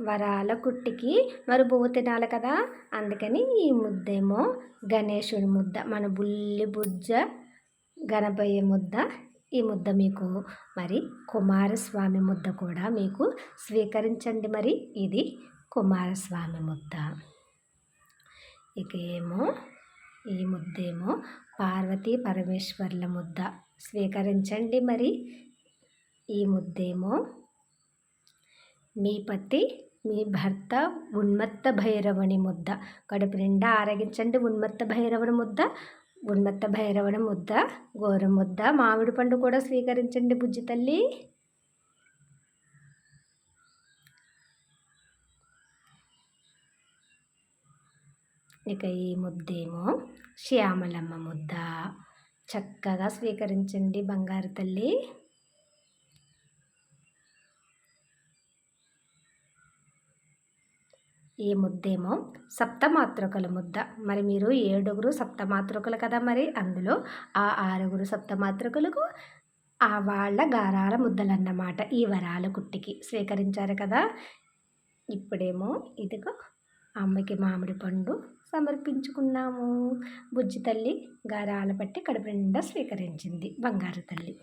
వరాల కుట్టికి మరి బువ్వ తినాలి కదా. అందుకని ఈ ముద్దేమో గణేశుడి ముద్ద మన బుల్లి బుజ్జ గణపయ్య ముద్ద. ఈ ముద్ద మీకు మరి కుమారస్వామి ముద్ద కూడా మీకు స్వీకరించండి మరి. ఇది కుమారస్వామి ముద్ద. ఇక ఏమో ఈ ముద్దేమో పార్వతీ పరమేశ్వర్ల ముద్ద. స్వీకరించండి మరి. ఈ ముద్దేమో మీ పతి మీ భర్త ఉన్మత్త భైరవుని ముద్ద. కడుపు నిండా ఆరగించండి ఉన్మత్త భైరవుని ముద్ద. ఉన్మత్త భైరవుని ముద్ద గోర ముద్ద. మామిడి పండు కూడా స్వీకరించండి బుజ్జి తల్లి. ఇక ఈ ముద్దేమో శ్యామలమ్మ ముద్ద. చక్కగా స్వీకరించండి బంగారు తల్లి. ఈ ముద్దేమో సప్తమాతృకల ముద్ద. మరి మీరు ఏడుగురు సప్తమాతృకలు కదా మరి? అందులో ఆ ఆరుగురు సప్తమాతృకలకు ఆ వాళ్ళ గారాల ముద్దలన్నమాట ఈ వరాల కుట్టికి. స్వీకరించారు కదా? ఇప్పుడేమో ఇదిగో అమ్మకి మామిడి పండు సమర్పించుకున్నాము. బుజ్జి తల్లి గారాల పట్టి కడుపు నిండా స్వీకరించింది బంగారు తల్లి.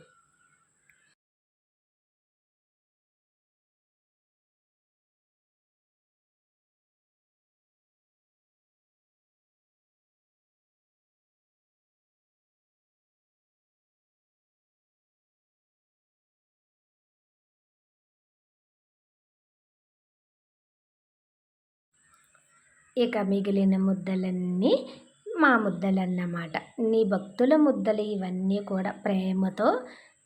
ఇక మిగిలిన ముద్దలన్నీ మా ముద్దలన్నమాట. నీ భక్తుల ముద్దలు ఇవన్నీ కూడా ప్రేమతో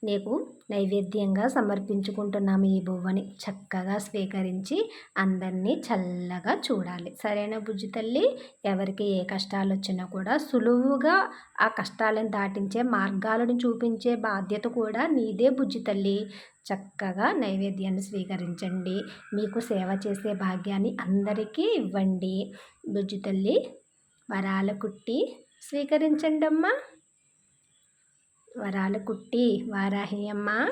నీకు నైవేద్యంగా సమర్పించుకుంటున్నాము ఈ బువ్వని చక్కగా స్వీకరించి అందరినీ చల్లగా చూడాలి. సరైన బుజ్జి తల్లి? ఎవరికి ఏ కష్టాలు వచ్చినా కూడా సులువుగా ఆ కష్టాలను దాటించే మార్గాలను చూపించే బాధ్యత కూడా నీదే బుజ్జి తల్లి. చక్కగా నైవేద్యాన్ని స్వీకరించండి. మీకు సేవ చేసే భాగ్యాన్ని అందరికీ ఇవ్వండి. బుజ్జి తల్లి వరాల కుట్టి స్వీకరించండి అమ్మా వరాలు కుట్టి వారాహి అమ్మ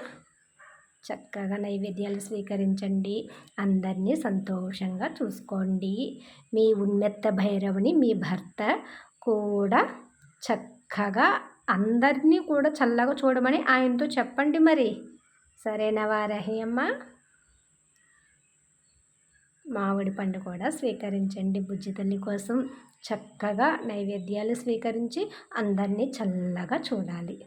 చక్కగా నైవేద్యాలు స్వీకరించండి. అందరినీ సంతోషంగా చూసుకోండి. మీ ఉన్నత భైరవుని మీ భర్త కూడా చక్కగా అందరినీ కూడా చల్లగా చూడమని ఆయనతో చెప్పండి మరి. సరేనా వారాహి అమ్మ? మామిడి పండు కూడా స్వీకరించండి బుజ్జి తల్లి కోసం. చక్కగా నైవేద్యాలు స్వీకరించి అందరినీ చల్లగా చూడాలి.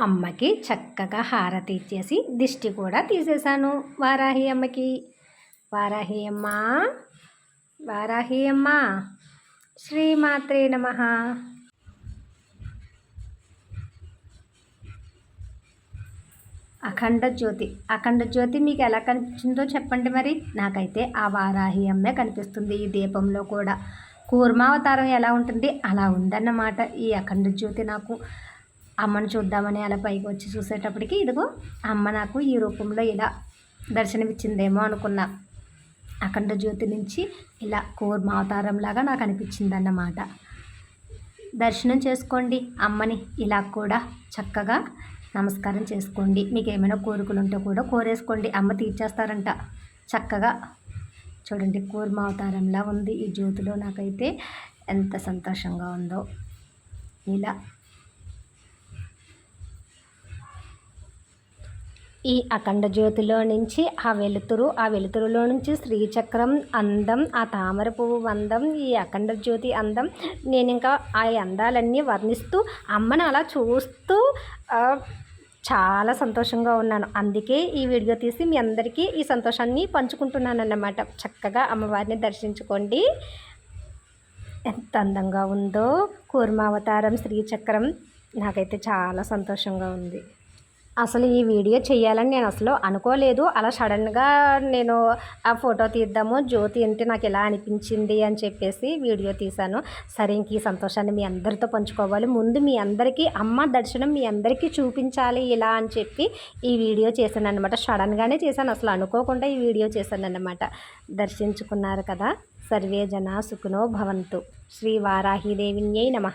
అమ్మకి చక్కగా హారతి ఇచ్చేసి దిష్టి కూడా తీసేశాను. వారాహి అమ్మకి. వారాహి అమ్మ. వారాహి అమ్మ. శ్రీమాత్రే నమ. అఖండ జ్యోతి. అఖండ జ్యోతి మీకు ఎలా కనిపించిందో చెప్పండి మరి. నాకైతే ఆ వారాహి అమ్మే కనిపిస్తుంది ఈ దీపంలో కూడా. కూర్మావతారం ఎలా ఉంటుంది? అలా ఉందన్నమాట ఈ అఖండ జ్యోతి నాకు. అమ్మను చూద్దామని అలా పైకి వచ్చి చూసేటప్పటికి ఇదిగో అమ్మ నాకు ఈ రూపంలో ఇలా దర్శనమిచ్చిందేమో అనుకున్నా. అఖండ జ్యోతి నుంచి ఇలా కూర్మావతారంలాగా నాకు అనిపించింది అన్నమాట దర్శనం చేసుకోండి అమ్మని ఇలా కూడా చక్కగా నమస్కారం చేసుకోండి. మీకు ఏమైనా కోరికలు ఉంటే కూడా కోరేసుకోండి. అమ్మ తీర్చేస్తారంట. చక్కగా చూడండి కూర్మావతారంలా ఉంది ఈ జ్యోతిలో. నాకైతే ఎంత సంతోషంగా ఉందో. ఇలా ఈ అఖండ జ్యోతిలో నుంచి ఆ వెలుతురు ఆ వెలుతురులో నుంచి శ్రీచక్రం అందం ఆ తామర పువ్వు అందం ఈ అఖండ జ్యోతి అందం నేను ఇంకా ఆ అందాలన్నీ వర్ణిస్తూ అమ్మను అలా చూస్తూ చాలా సంతోషంగా ఉన్నాను. అందుకే ఈ వీడియో తీసి మీ అందరికీ ఈ సంతోషాన్ని పంచుకుంటున్నాను అన్నమాట చక్కగా అమ్మవారిని దర్శించుకోండి. ఎంత అందంగా ఉందో కూర్మావతారం శ్రీచక్రం నాకైతే చాలా సంతోషంగా ఉంది. అసలు ఈ వీడియో చేయాలని నేను అసలు అనుకోలేదు. అలా సడన్గా నేను ఆ ఫోటో తీద్దాము జ్యోతి అంటే నాకు ఎలా అనిపించింది అని చెప్పేసి వీడియో తీశాను. సరే ఇంక ఈ సంతోషాన్ని మీ అందరితో పంచుకోవాలి. ముందు మీ అందరికీ అమ్మ దర్శనం మీ అందరికీ చూపించాలి ఇలా అని చెప్పి ఈ వీడియో చేశాను అనమాట సడన్గానే చేశాను అసలు అనుకోకుండా ఈ వీడియో చేశాను అనమాట దర్శించుకున్నారు కదా. సర్వే జన సుఖనో భవంతు. శ్రీ వారాహిదేవిన్యై నమ.